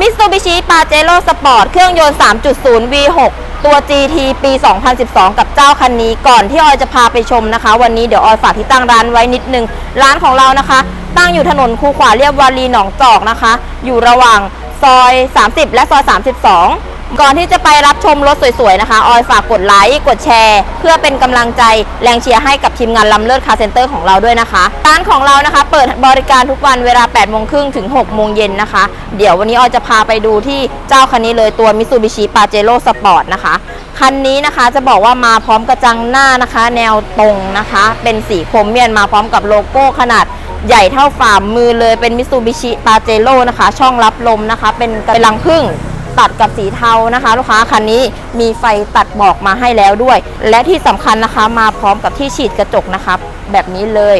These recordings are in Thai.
มิตซูบิชิปาเจโร่สปอร์ตเครื่องยนต์ 3.0 V6 ตัว GT ปี 2012 กับเจ้าคันนี้ก่อนที่ออยจะพาไปชมนะคะ วันนี้เดี๋ยวออยฝากที่ตั้งร้านไว้นิดนึง ร้านของเรานะคะ ตั้งอยู่ถนนคูขวาเรียบวารีหนองจอกนะคะ อยู่ระหว่างซอย 30 และซอย 32 ก่อนที่จะไปรับชมรถสวยๆนะคะ ออยฝากกดไลค์ กดแชร์ เพื่อเป็นกำลังใจแรงเชียร์ให้กับทีมงานลำเลิศคาร์เซ็นเตอร์ของเราด้วยนะคะ ร้านของเรานะคะ เปิดบริการทุกวันเวลา 8 โมงครึ่งถึง 6 โมงเย็นนะคะ เดี๋ยววันนี้ออยจะพาไปดูที่เจ้าคันนี้เลยตัว Mitsubishi Pajero Sport นะคะ คันนี้นะคะจะบอกว่ามาพร้อมกระจังหน้านะคะ แนวตรงนะคะ เป็นสีโครเมียนมาพร้อมกับโลโก้ขนาดใหญ่เท่าฝ่ามือเลยเป็น Mitsubishi Pajero นะคะ ช่องรับลมนะคะ เป็นกระลังพึ่ง ตัดกับสีเทานะคะ ลูกค้าคันนี้มีไฟตัดบอกมาให้แล้วด้วย และที่สำคัญนะคะมาพร้อมกับที่ฉีดกระจกนะคะแบบนี้เลย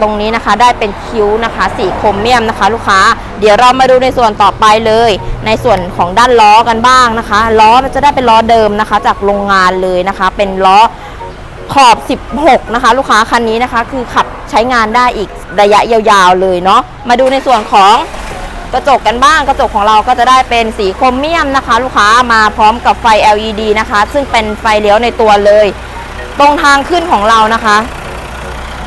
ตรงนี้นะคะได้เป็นคิ้วนะคะ สีโครเมียมนะคะ ลูกค้า เดี๋ยวเรามาดูในส่วนต่อไปเลย ในส่วนของด้านล้อกันบ้างนะคะ ล้อจะได้เป็นล้อเดิมนะคะ จากโรงงานเลยนะคะ เป็นล้อขอบ 16 นะคะ ลูกค้าคันนี้นะคะ คือขับใช้งานได้อีกระยะยาวๆเลยเนาะมาดูในส่วนของ กระจกกันบ้างกระจกของเราก็จะได้เป็นสีโครเมียมนะคะ ลูกค้ามาพร้อมกับไฟ LED นะคะ ซึ่งเป็นไฟเลี้ยวในตัวเลย ตรงทางขึ้นของเรานะคะ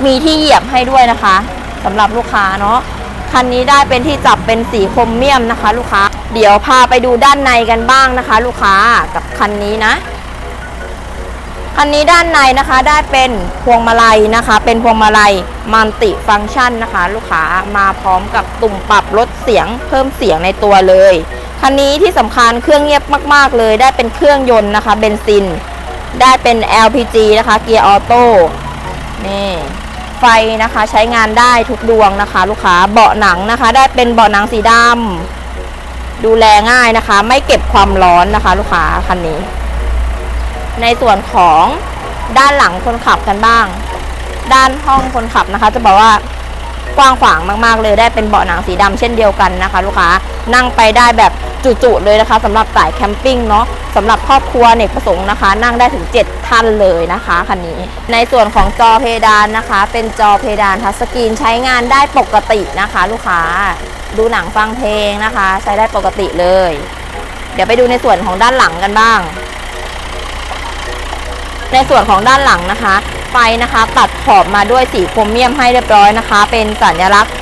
มีที่เหยียบให้ด้วยนะคะสำหรับลูกค้าเนาะคันนี้ได้เป็นที่จับเป็นสีโครเมียมนะคะ ลูกค้า เดี๋ยวพาไปดูด้านในกันบ้างนะคะ ลูกค้ากับคันนี้นะ คันนี้ด้านในนะคะได้เป็นพวงมาลัยนะคะ เป็นพวงมาลัยมัลติฟังก์ชันนะคะ ลูกค้ามาพร้อมกับตุ่มปรับลดเสียงเพิ่มเสียงในตัวเลย คันนี้ที่สำคัญเครื่องเงียบมาก ๆ เลย ได้เป็นเครื่องยนต์นะคะเบนซิน ได้เป็น LPG นะคะเกียร์ออโต้นี่ไฟนะคะใช้งานได้ทุกดวงนะคะ ลูกค้าเบาะหนังนะคะ ได้เป็นเบาะหนังสีดำดูแลง่ายนะคะ ไม่เก็บความร้อนนะคะ ลูกค้าคันนี้ ในส่วนของด้านหลังคนขับกันบ้าง ด้านห้องคนขับนะคะ จะบอกว่ากว้างขวางมากๆ เลยได้เป็นเบาะหนังสีดำเช่นเดียวกันนะคะ ลูกค้านั่งไปได้แบบจุๆเลยนะคะสำหรับสายแคมปิ้งเนาะสำหรับครอบครัวเนกประสงค์นะคะ นั่งได้ถึง 7 ท่านเลยนะคะคันนี้ ในส่วนของจอเพดานนะคะ เป็นจอเพดานทัชสกรีนใช้งานได้ปกตินะคะ ลูกค้าดูหนังฟังเพลงนะคะ ใช้ได้ปกติเลย เดี๋ยวไปดูในส่วนของด้านหลังกันบ้าง ในส่วนของด้านหลังนะคะ ไฟนะคะตัดขอบมาด้วยสีโครเมียมให้เรียบร้อยนะคะ เป็นสัญลักษณ์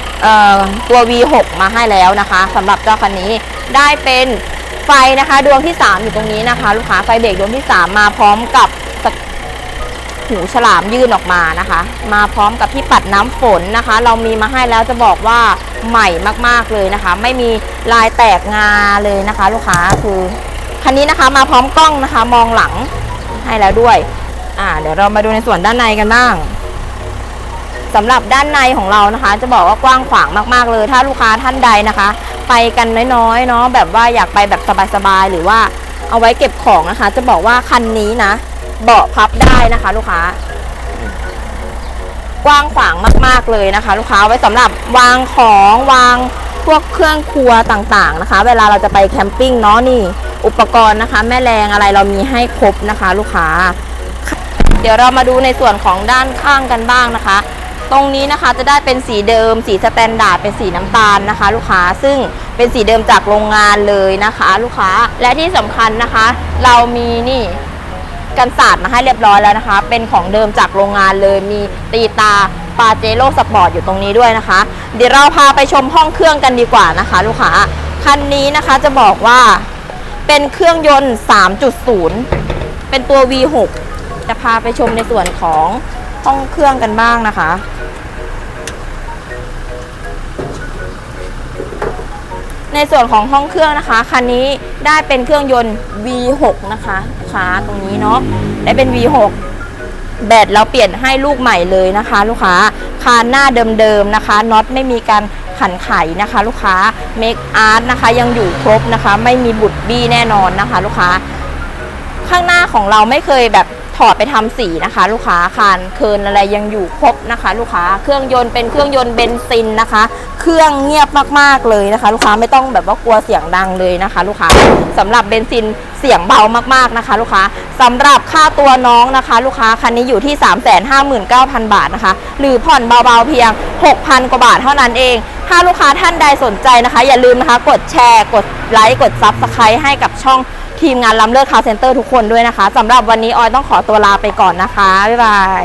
ตัว V6 มาให้แล้วนะคะสำหรับเจ้าคันนี้ได้เป็นไฟนะคะดวงที่ 3 อยู่ตรงนี้นะคะ ลูกค้าไฟเบรกดวงที่ 3 มาพร้อมกับหูฉลามยื่นออกมานะคะ มาพร้อมกับที่ปัดน้ำฝนนะคะ เรามีมาให้แล้วจะบอกว่าใหม่มากๆเลยนะคะ ไม่มีลายแตกงาเลยนะคะ ลูกค้าคือคันนี้นะคะมาพร้อมกล้องนะคะ มองหลังให้แล้วด้วย อ่า เดี๋ยวเรามาดูในส่วนด้านในกันบ้างสำหรับด้านในของเรานะคะ จะบอกว่ากว้างขวางมากๆเลย ถ้าลูกค้าท่านใดนะคะ ไปกันน้อยๆเนาะแบบว่าอยากไปแบบสบายๆหรือว่าเอาไว้เก็บของนะคะ จะบอกว่าคันนี้นะ เบาะพับได้นะคะ ลูกค้ากว้างขวางมากๆเลยนะคะ ลูกค้าไว้สำหรับวางของวางพวกเครื่องครัวต่างๆนะคะ เวลาเราจะไปแคมปิ้งเนาะนี่ อุปกรณ์นะคะ แม่แรงอะไรเรามีให้ครบนะคะ ลูกค้า เดี๋ยวเรามาดูในส่วนของด้านข้างกันบ้างนะคะ ตรงนี้นะคะจะได้เป็นสีเดิม สีสแตนดาร์ดเป็นสีน้ำตาลนะคะ ลูกค้าซึ่งเป็นสีเดิมจากโรงงานเลยนะคะ ลูกค้าและที่สำคัญนะคะ เรามีนี่กันศาสตร์มาให้เรียบร้อยแล้วนะคะ เป็นของเดิมจากโรงงานเลยมีตีตาปาเจโร่สปอร์ตอยู่ตรงนี้ด้วยนะคะ เดี๋ยวเราพาไปชมห้องเครื่องกันดีกว่านะคะ ลูกค้าคันนี้นะคะจะบอกว่าเป็นเครื่องยนต์ 3.0 เป็นตัว V6 จะพาไปชมในส่วนของห้องเครื่องกันบ้างนะคะ ในส่วนของห้องเครื่องนะคะคันนี้ได้เป็นเครื่องยนต์ V6 นะคะลูกค้าตรงนี้เนาะได้เป็น V6 แบตเราเปลี่ยนให้ลูกใหม่เลยนะคะ ลูกค้าคานหน้าเดิมๆนะคะน็อตไม่มีการขันไขนะคะ ลูกค้าเมคอาร์ตนะคะยังอยู่ครบนะคะ ไม่มีบุดบี้แน่นอนนะคะ ลูกค้า ข้างหน้าของเราไม่เคยแบบ ถอดไปทำสีนะคะ ลูกค้าคานเคินอะไรยังอยู่ครบนะคะ ลูกค้าเครื่องยนต์เป็นเครื่องยนต์เบนซินนะคะ เครื่องเงียบมากๆเลยนะคะ ลูกค้าไม่ต้องแบบว่ากลัวเสียงดังเลยนะคะ ลูกค้าสำหรับเบนซินเสียงเบามากๆนะคะ ลูกค้าสำหรับค่าตัวน้องนะคะ ลูกค้าคันนี้อยู่ที่ 359,000 บาทนะคะ หรือผ่อนเบาๆเพียง 6,000 กว่าบาทเท่านั้นเอง ถ้าลูกค้าท่านใดสนใจนะคะ อย่าลืมนะคะ กดแชร์กดไลค์กดซับสไครต์ให้กับช่อง ทีมงานล้ำเลิศคาเซ็นเตอร์ทุกคนด้วยนะคะสำหรับวันนี้ออยต้องขอตัวลาไปก่อนนะคะ บ๊ายบาย